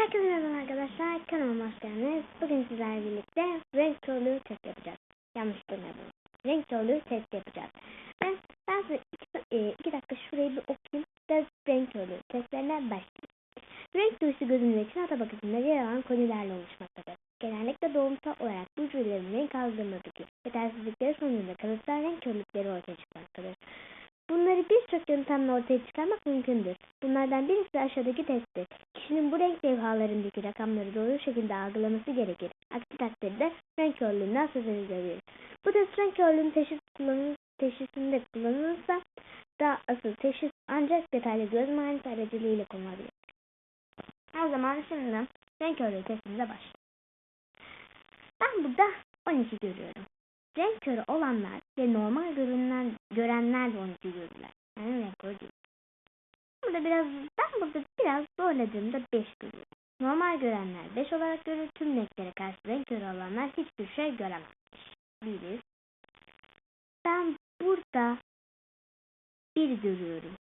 Herkese merhaba arkadaşlar. Kanalıma hoş geldiniz. Bugün sizlerle birlikte renk körlüğü test yapacağız. Yanlış duymadım. Renk körlüğü test yapacağız. Ben, ben size iki, e, iki dakika şurayı bir okuyayım. Ve renk körlüğü testlerine başlayayım. Renk duyusu gözünün için ata yer alan konilerle oluşmaktadır. Genellikle doğumsal olarak bu hücrelerin renk algılamadaki yetersizlikleri sonucunda kalıtsal renk körlükleri ortaya çıkmaktadır. Bunları birçok yöntemle ortaya çıkarmak mümkündür. Bunlardan birisi aşağıdaki testtir. Kişinin bu renk levhalarındaki rakamları doğru şekilde algılaması gerekir. Aksi takdirde renk körlüğünden söz edilebilir. Bu test renk körlüğünün teşhis kullanıl teşhisinde kullanılırsa da asıl teşhis ancak detaylı göz muayenesi aracılığıyla konulabilir. O zaman şimdi renk körlüğü testimize başlayalım. Ben burada 12 görüyorum. Renk körü olanlar ve normal görünen, görenler de 12 görürler. Yani renk körü değil. Burada biraz, ben burada zorladığımda 5 görüyorum. Normal görenler 5 olarak görür. Tüm renklere karşı renk körü olanlar hiçbir şey göremezmiş. Biriz. Ben burada 1 görüyorum.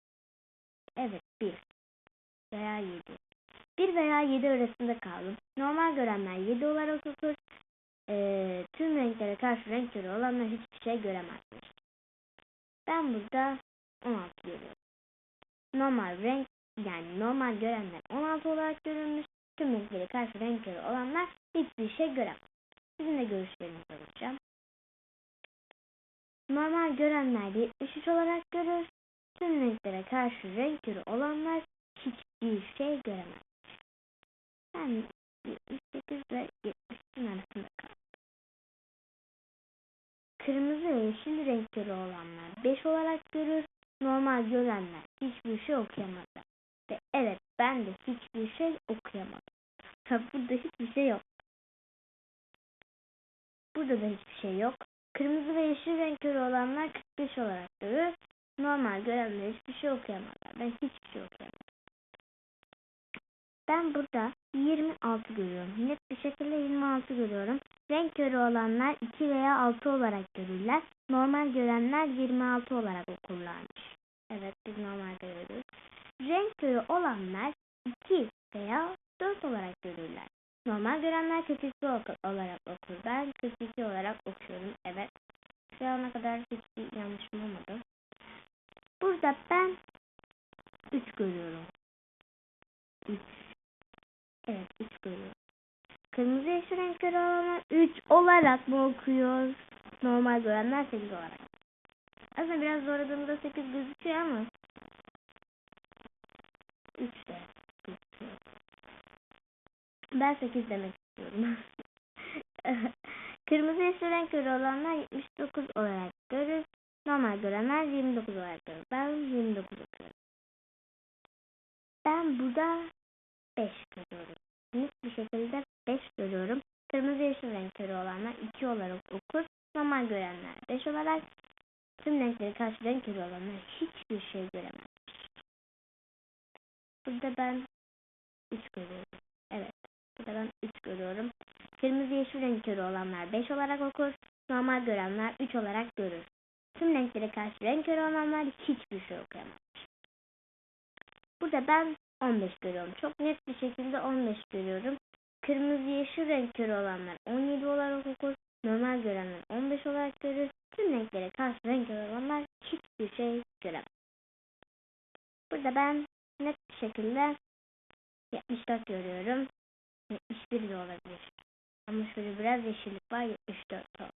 Evet 1 veya 7. 1 veya 7 arasında kaldım. Normal görenler 7 olarak okur. Ee, tüm renklere karşı renk körü olanlar hiçbir şey göremezmiş. Ben burada 16 görüyorum. Normal renk yani normal görenler 16 olarak görülmüş. Tüm renklere karşı renk körü olanlar hiçbir şey göremez. Sizin de görüşlerinizi alacağım. Normal görenler 73 olarak görür. Tüm renklere karşı renk körü olanlar hiçbir şey göremez. Ben 78 ve 70'in arasında kaldım. Kırmızı ve yeşil renkleri olanlar 5 olarak görür. Normal görenler hiçbir şey okuyamazlar. Ve evet ben de hiçbir şey okuyamadım. Tabi burada hiçbir şey yok. Burada da hiçbir şey yok. Kırmızı ve yeşil renkleri olanlar 45 olarak görür. Normal görenler hiçbir şey okuyamazlar. Ben hiçbir şey okuyamadım. Ben burada 26 görüyorum. Net bir şekilde 26 görüyorum. Renk körü olanlar 2 veya 6 olarak görürler. Normal görenler 26 olarak okurlarmış. Evet biz normal görüyoruz. Körü olanlar 2 veya 4 olarak görürler. Normal görenler 42 olarak okur. Ben 42 olarak okuyorum. Evet. Şu ana kadar hiçbir yanlışım olmadı. Burada ben 3 görüyorum. 3 Evet 3 görüyorum. Kırmızı yeşil renkleri olanlar 3 olarak mı okuyor? Normal görenler 8 olarak. Aslında biraz zorladığımda 8 gözüküyor ama Ben 8 demek istiyorum. Kırmızı yeşil renkleri olanlar 79 olarak görür. Normal görenler 29 olarak görür. Ben 29 okuyorum. Ben burada 5 görüyorum. Net bir şekilde 5 görüyorum. Kırmızı yeşil renkleri olanlar 2 olarak okur. Normal görenler 5 olarak. Tüm renkleri karşı renk körü olanlar hiçbir şey göremez. Burada ben 3 görüyorum. Evet. Ben 3 görüyorum. Kırmızı yeşil renk körü olanlar 5 olarak okur. Normal görenler 3 olarak görür. Tüm renklere karşı renk körü olanlar hiçbir şey okuyamaz. Burada ben 15 görüyorum. Çok net bir şekilde 15 görüyorum. Kırmızı yeşil renk körü olanlar 17 olarak okur. Normal görenler 15 olarak görür. Tüm renklere karşı renk körü olanlar hiçbir şey göremez. Burada ben net bir şekilde 74 görüyorum. 71 de olabilir. Ama şöyle biraz yeşillik var 74 oldu.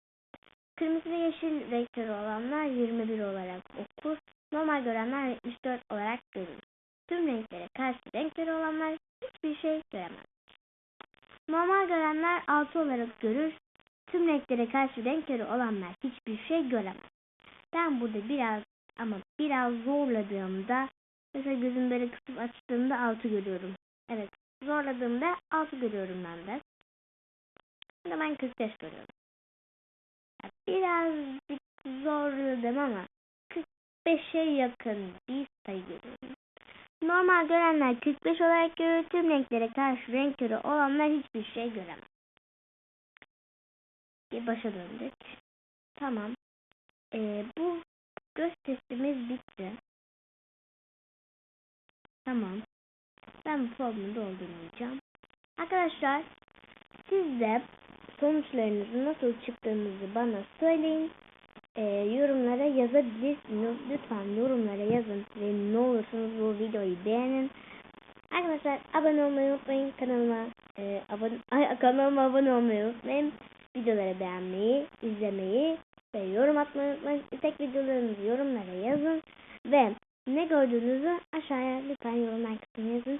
Kırmızı ve yeşil renkleri olanlar 21 olarak okur. Normal görenler 74 olarak görür. Tüm renklere karşı renkleri olanlar hiçbir şey göremez. Normal görenler 6 olarak görür. Tüm renklere karşı renkleri olanlar hiçbir şey göremez. Ben burada biraz ama biraz zorladığımda mesela gözüm böyle tutup açtığımda 6 görüyorum. Evet zorladığımda 6 görüyorum ben de. Şimdi ben 45 görüyorum. Birazcık zorladım ama 45'e yakın bir sayı görüyorum. Normal görenler 45 olarak görür. Tüm renklere karşı renk körü olanlar hiçbir şey göremez. Bir başa döndük. Tamam. Ee, bu göz testimiz bitti. Tamam. Ben bu formu doldurmayacağım. Arkadaşlar siz de sonuçlarınızın nasıl çıktığınızı bana söyleyin. Ee, yorumlara yazabilirsiniz. Lütfen yorumlara yazın ve ne olursunuz bu videoyu beğenin. Arkadaşlar abone olmayı unutmayın kanalıma. E, abone, ay, kanalıma abone olmayı unutmayın. Videoları beğenmeyi, izlemeyi ve yorum atmayı unutmayın. Tek videolarınızı yorumlara yazın ve ne gördüğünüzü aşağıya lütfen yorumlar kısmına yazın.